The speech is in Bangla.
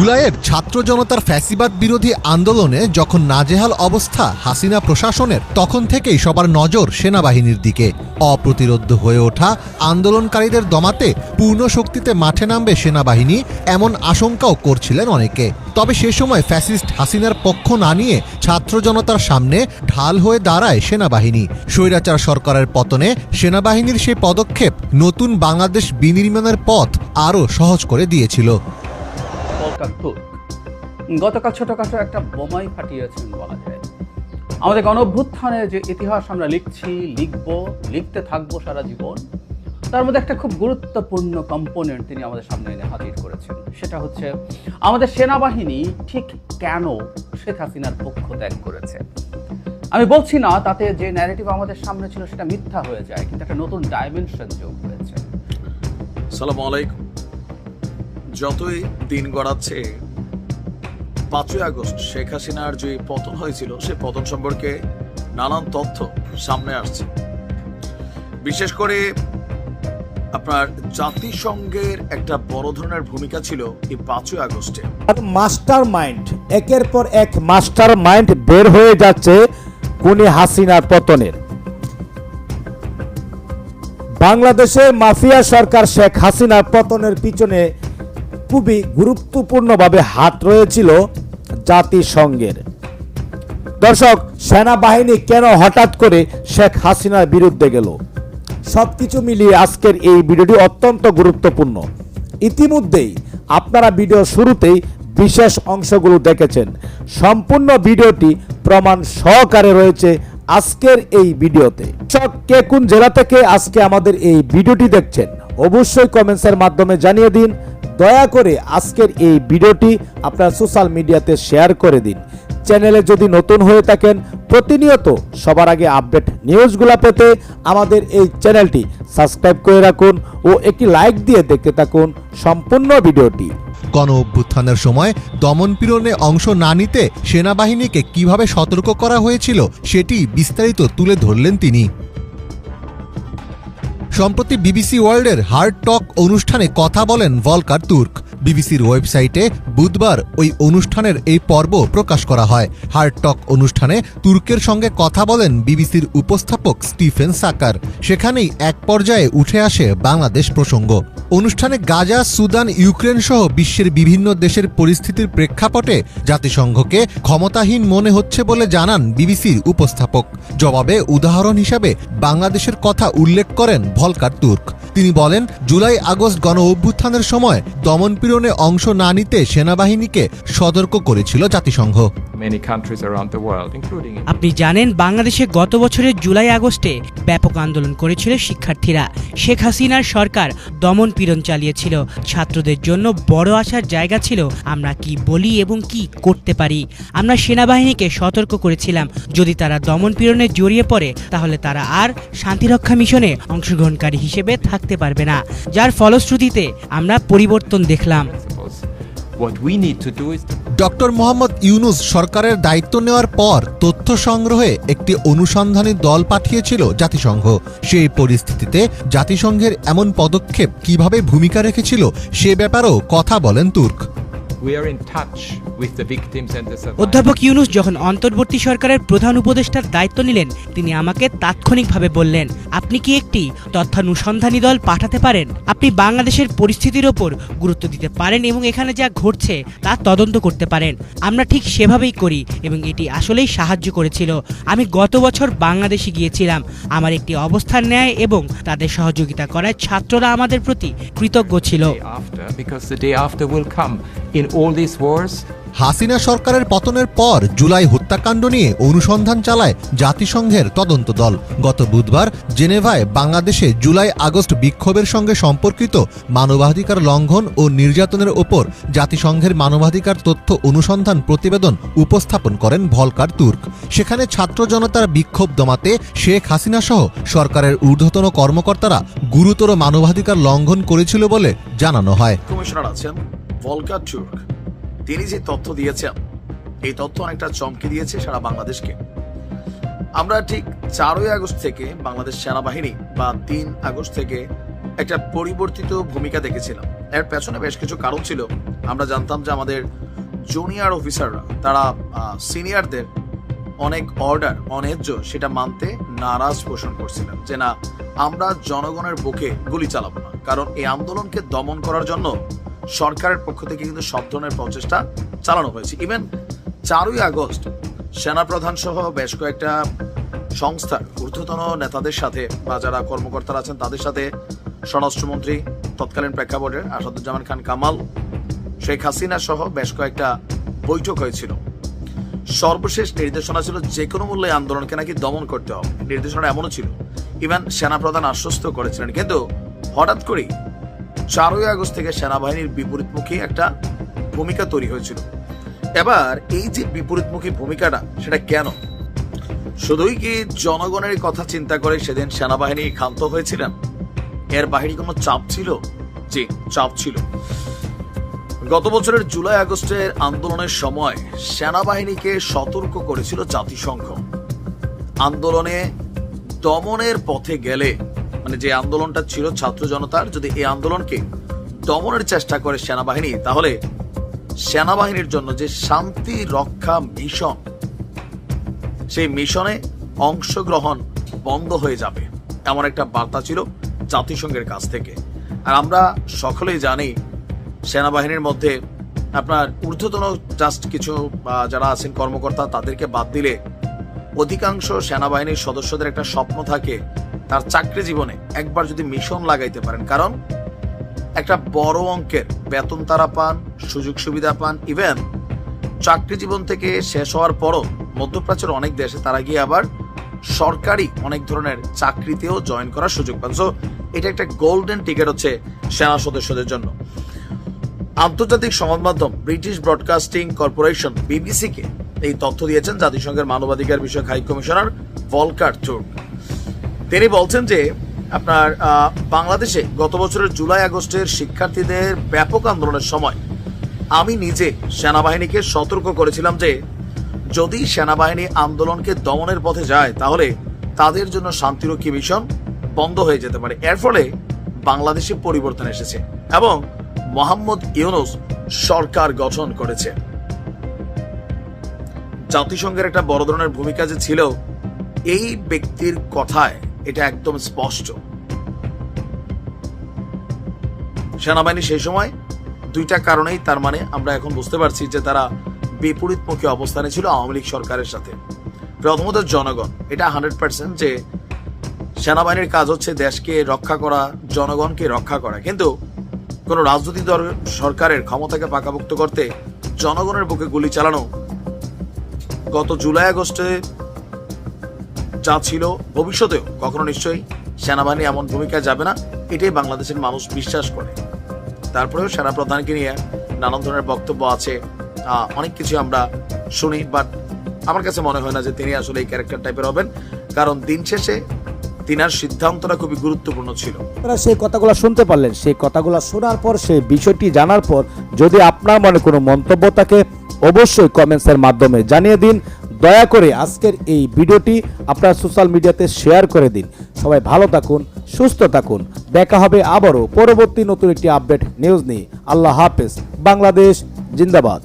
জুলাইয়ের ছাত্র জনতার ফ্যাসিবাদ বিরোধী আন্দোলনে যখন নাজেহাল অবস্থা হাসিনা প্রশাসনের, তখন থেকেই সবার নজর সেনাবাহিনীর দিকে। অপ্রতিরোধ্য হয়ে ওঠা আন্দোলনকারীদের দমাতে পূর্ণ শক্তিতে মাঠে নামবে সেনাবাহিনী এমন আশঙ্কাও করছিলেন অনেকে। তবে সে সময় ফ্যাসিস্ট হাসিনার পক্ষ না নিয়ে ছাত্র জনতার সামনে ঢাল হয়ে দাঁড়ায় সেনাবাহিনী। স্বৈরাচার সরকারের পতনে সেনাবাহিনীর সেই পদক্ষেপ নতুন বাংলাদেশ বিনির্মাণের পথ আরও সহজ করে দিয়েছিল। কলকাতা তুর্ক গতকাল ছোটখাটো একটা বোমাই ফাটিয়েছেন বলা যায়। আমাদের গণ অভ্যুত্থানের যে ইতিহাস আমরা লিখছি, লিখব, লিখতে থাকব সারা জীবন, তার মধ্যে একটা খুব গুরুত্বপূর্ণ কম্পোনেন্ট তিনি আমাদের সামনে এনে হাজির করেছেন। সেটা হচ্ছে আমাদের সেনাবাহিনী ঠিক কেন শেখ হাসিনার পক্ষ ত্যাগ করেছে? আমি বলছি না তাতে যে ন্যারেটিভ আমাদের সামনে ছিল সেটা মিথ্যা হয়ে যায়, কিন্তু একটা নতুন ডাইমেনশন যোগ হয়েছে। সালাম আলাইকুম। যতই দিন গড়াচ্ছে, পাঁচই আগস্ট শেখ হাসিনার যে পতন হয়েছিল, সে পতন সম্পর্কে নানান তথ্য সামনে আসছে। বিশেষ করে আপনার জাতিসংঘের একটা বড় ধরনের ভূমিকা ছিল এই পাঁচই আগস্টে। মাস্টার মাইন্ড, একের পর এক মাস্টার মাইন্ড বের হয়ে যাচ্ছে খুনি হাসিনার পতনের। বাংলাদেশের মাফিয়া সরকার শেখ হাসিনার পতনের পিছনে খুবই গুরুত্বপূর্ণভাবে হাত রয়েছিল জাতিসংঘের। দর্শক, সেনাবাহিনী কেন হঠাৎ করে শেখ হাসিনার বিরুদ্ধে গেল? সবকিছু মিলিয়ে আজকের এই ভিডিওটি অত্যন্ত গুরুত্বপূর্ণ। ইতিমধ্যেই আপনারা ভিডিও শুরুতেই বিশেষ অংশগুলো দেখেছেন। সম্পূর্ণ ভিডিওটি প্রমাণ সহকারে রয়েছে আজকের এই ভিডিওতে। কে কোন জেলা থেকে আজকে আমাদের এই ভিডিওটি দেখছেন, অবশ্যই কমেন্টসের মাধ্যমে জানিয়ে দিন। দয়া করে আজকের এই ভিডিওটি আপনার সোশ্যাল মিডিয়াতে শেয়ার করে দিন। চ্যানেলে যদি নতুন হয়ে থাকেন, প্রতিনিয়ত সবার আগে আপডেট নিউজগুলো পেতে আমাদের এই চ্যানেলটি সাবস্ক্রাইব করে রাখুন ও একটি লাইক দিয়ে দেখতে থাকুন সম্পূর্ণ ভিডিওটি। গণ অভ্যুত্থানের সময় দমনপীড়নে অংশ না নিতে সেনাবাহিনীকে কীভাবে সতর্ক করা হয়েছিল, সেটি বিস্তারিত তুলে ধরলেন তিনি। সম্প্রতি বিবিসি ওয়ার্ল্ডের হার্ড টক অনুষ্ঠানে কথা বলেন ভলকার তুর্ক। বিবিসির ওয়েবসাইটে বুধবার ওই অনুষ্ঠানের এই পর্ব প্রকাশ করা হয়। হার্ড টক অনুষ্ঠানে তুর্কের সঙ্গে কথা বলেন বিবিসির উপস্থাপক স্টিফেন সাকার। সেখানেই এক পর্যায়ে উঠে আসে বাংলাদেশ প্রসঙ্গ। অনুষ্ঠানে গাজা সুদান ইউক্রেন সহ বিশ্বের বিভিন্ন দেশের পরিস্থিতির প্রেক্ষাপটে জাতিসংঘকে ক্ষমতাহীন মনে হচ্ছে বলে জানান বিবিসির উপস্থাপক। জবাবে উদাহরণ হিসাবে বাংলাদেশের কথা উল্লেখ করেন ভলকার তুর্ক। তিনি বলেন জুলাই আগস্ট গণ অভ্যুত্থানের সময় দমনপীড়নে অংশ না নিতে সেনাবাহিনীকে সতর্ক করেছিল জাতিসংঘ। আপনি জানেন বাংলাদেশে গত বছরের জুলাই আগস্টে ব্যাপক আন্দোলন করেছিল শিক্ষার্থীরা। শেখ হাসিনার সরকার দমন পীড়ন চালিয়েছিল। ছাত্রদের জন্য বড় আশার জায়গা ছিল, আমরা কি বলি এবং কি করতে পারি? আমরা সেনাবাহিনীকে সতর্ক করেছিলাম। যদি তারা দমন পীড়নে জড়িয়ে পড়ে, তাহলে তারা আর শান্তিরক্ষা মিশনে অংশগ্রহণকারী হিসেবে থাকতে পারবে না। যার ফলশ্রুতিতে আমরা পরিবর্তন দেখলাম। ডক্টর মোহাম্মদ ইউনুস সরকারের দায়িত্ব নেওয়ার পর তথ্য সংগ্রহে একটি অনুসন্ধানী দল পাঠিয়েছিল জাতিসংঘ। সেই পরিস্থিতিতে জাতিসংঘের এমন পদক্ষেপ কীভাবে ভূমিকা রেখেছিল সে ব্যাপারেও কথা বলেন Turk. We are in touch with the victims and the survivors. অধ্যাপক ইউনুস যখন অন্তর্বর্তী সরকারের প্রধান উপদেষ্টার দায়িত্ব নিলেন তিনি আমাকে তাৎক্ষণিকভাবে বললেন আপনি কি একটি তথ্যানুসন্ধানী দল পাঠাতে পারেন? আপনি বাংলাদেশের পরিস্থিতির ওপর গুরুত্ব দিতে পারেন এবং এখানে যা ঘটছে তা তদন্ত করতে পারেন। আমরা ঠিক সেভাবেই করি এবং এটি আসলেই সাহায্য করেছিল। আমি গত বছর বাংলাদেশে গিয়েছিলাম। আমার একটি অবস্থান নেয় এবং তাদের সহযোগিতা করায় ছাত্ররা আমাদের প্রতি কৃতজ্ঞ ছিল। In all these wars, Hasina সরকারের পতনের পর জুলাই হত্যাকাণ্ড নিয়ে অনুসন্ধান চালায় জাতিসংঘের তদন্ত দল। গত বুধবার জেনেভায় বাংলাদেশে জুলাই আগস্ট বিক্ষোভের সঙ্গে সম্পর্কিত মানবাধিকার লঙ্ঘন ও নির্যাতনের ওপর জাতিসংঘের মানবাধিকার তথ্য অনুসন্ধান প্রতিবেদন উপস্থাপন করেন ভলকার তুর্ক। সেখানে ছাত্র জনতার বিক্ষোভ দমাতে শেখ হাসিনা সহ সরকারের ঊর্ধ্বতন কর্মকর্তারা গুরুতর মানবাধিকার লঙ্ঘন করেছিল বলে জানানো হয়। ভলকার টুর্ক তিনি যে তথ্য দিয়েছেন, এই তথ্য অনেকটা চমকে দিয়েছে সারা বাংলাদেশকে। আমরা ঠিক চারই আগস্ট থেকে বাংলাদেশ সেনাবাহিনী বা তিন আগস্ট থেকে একটা পরিবর্তিত ভূমিকা দেখেছিলাম। এর পেছনে বেশ কিছু কারণ ছিল। আমরা জানতাম যে আমাদের জুনিয়র অফিসাররা, তারা সিনিয়রদের অনেক অর্ডার, অন্যায্য, সেটা মানতে নারাজ পোষণ করছিলেন যে না, আমরা জনগণের বুকে গুলি চালাবো না। কারণ এই আন্দোলনকে দমন করার জন্য সরকারের পক্ষ থেকে কিন্তু সব ধরনের প্রচেষ্টা চালানো হয়েছে। ইভেন চারই আগস্ট সেনাপ্রধান সহ বেশ কয়েকটা সংস্থার ঊর্ধ্বতন নেতাদের সাথে বা যারা কর্মকর্তারা আছেন তাদের সাথে স্বরাষ্ট্রমন্ত্রী, তৎকালীন প্রেক্ষাপটের আসাদুজ্জামান খান কামাল, শেখ হাসিনা সহ বেশ কয়েকটা বৈঠক হয়েছিল। সর্বশেষ নির্দেশনা ছিল যে কোনো মূল্যে আন্দোলনকে নাকি দমন করতে হবে। নির্দেশনা এমনও ছিল। ইভেন সেনাপ্রধান আশ্বস্ত করেছিলেন। কিন্তু হঠাৎ করেই চারই আগস্ট থেকে সেনাবাহিনীর বিপরীতমুখী একটা ভূমিকা তৈরি হয়েছিল। এবার এই যে বিপরীতমুখী ভূমিকাটা, সেটা কেন? শুধুই কি জনগণের কথা চিন্তা করে সেদিন সেনাবাহিনী ক্ষান্ত হয়েছিলেন? এর বাহিরে কোনো চাপ ছিল? জি, চাপ ছিল। গত বছরের জুলাই আগস্টের আন্দোলনের সময় সেনাবাহিনীকে সতর্ক করেছিল জাতিসংঘ। আন্দোলনে দমনের পথে গেলে মানে যে আন্দোলনটা ছিল ছাত্র জনতার, যদি এই আন্দোলনকে দমনের চেষ্টা করে সেনাবাহিনী, তাহলে সেনাবাহিনীর জন্য যে শান্তি রক্ষা মিশন, সেই মিশনে অংশগ্রহণ বন্ধ হয়ে যাবে, এমন একটা বার্তা ছিল জাতিসংঘের কাছ থেকে। আর আমরা সকলেই জানি সেনাবাহিনীর মধ্যে আপনার ঊর্ধ্বতন জাস্ট কিছু যারা আছেন কর্মকর্তা, তাদেরকে বাদ দিলে অধিকাংশ সেনাবাহিনীর সদস্যদের একটা স্বপ্ন থাকে তার চাকরি জীবনে একবার যদি মিশন লাগাইতে পারেন, কারণ একটা বড় অঙ্কের বেতন তারা পান, সুযোগ সুবিধা পান ইভেন চাকরি জীবন থেকে শেষ হওয়ার পরও মধ্যপ্রাচ্যের অনেক দেশে তারা গিয়ে আবার সরকারি অনেক ধরনের চাকরিতেও জয়েন করার সুযোগ পান। সো এটা একটা গোল্ডেন টিকিট হচ্ছে সেনা সদস্যদের জন্য। আন্তর্জাতিক সংবাদ মাধ্যম ব্রিটিশ ব্রডকাস্টিং কর্পোরেশন বিবিসিকে এই তথ্য দিয়েছেন জাতিসংঘের মানবাধিকার বিষয়ক হাই কমিশনার ভলকার তুর্ক তিনি বলছেন যে আপনার বাংলাদেশে গত বছরের জুলাই আগস্টের শিক্ষার্থীদের ব্যাপক আন্দোলনের সময় আমি নিজে সেনাবাহিনীকে সতর্ক করেছিলাম যে যদি সেনাবাহিনী আন্দোলনকে দমনের পথে যায়, তাহলে তাদের জন্য শান্তিরক্ষী মিশন বন্ধ হয়ে যেতে পারে। এর ফলে বাংলাদেশে পরিবর্তন এসেছে এবং মোহাম্মদ ইউনুস সরকার গঠন করেছে। জাতিসংঘের একটা বড় ধরনের ভূমিকা যে ছিল, এই ব্যক্তির কথায় এটা একদম স্পষ্ট। সেনাবাহিনী সেই সময় দুইটা কারণেই তার মানে আমরা এখন বুঝতে পারছি যে তারা বিপরীতমুখী অবস্থানে ছিল আওয়ামী লীগ সরকারের সাথে। প্রথমত জনগণ, এটা হান্ড্রেড পার্সেন্ট যে সেনাবাহিনীর কাজ হচ্ছে দেশকে রক্ষা করা, জনগণকে রক্ষা করা। কিন্তু কোন রাজনৈতিক দল সরকারের ক্ষমতাকে পাকাভুক্ত করতে জনগণের বুকে গুলি চালানো গত জুলাই আগস্টে যা ছিল ভবিষ্যতেও কখনো নিশ্চয়ই সেনাবাহিনী এমন ভূমিকায় যাবে না, এটাই বাংলাদেশের মানুষ বিশ্বাস করে। তারপরেও সেনা প্রধানকে নিয়ে নানান ধরনের বক্তব্য আছে অনেক কিছু আমরা শুনি বাট আমার কাছে মনে হয় না যে তিনি আসলে এই ক্যারেক্টার টাইপের হবেন, কারণ দিন শেষে তিনার সিদ্ধান্তটা খুবই গুরুত্বপূর্ণ ছিল। আপনারা সেই কথাগুলো শুনতে পারলেন, সেই কথাগুলো শোনার পর, সেই বিষয়টি জানার পর, যদি আপনার মনে কোনো মন্তব্য থাকে, অবশ্যই কমেন্টসের মাধ্যমে জানিয়ে দিন। দয়া করে আজকের এই ভিডিওটি আপনার সোশ্যাল মিডিয়াতে শেয়ার করে দিন। সবাই ভালো থাকুন, সুস্থ থাকুন। দেখা হবে আবারও পরবর্তী নতুন একটি আপডেট নিউজ নিয়ে। আল্লাহ হাফেজ। বাংলাদেশ জিন্দাবাদ।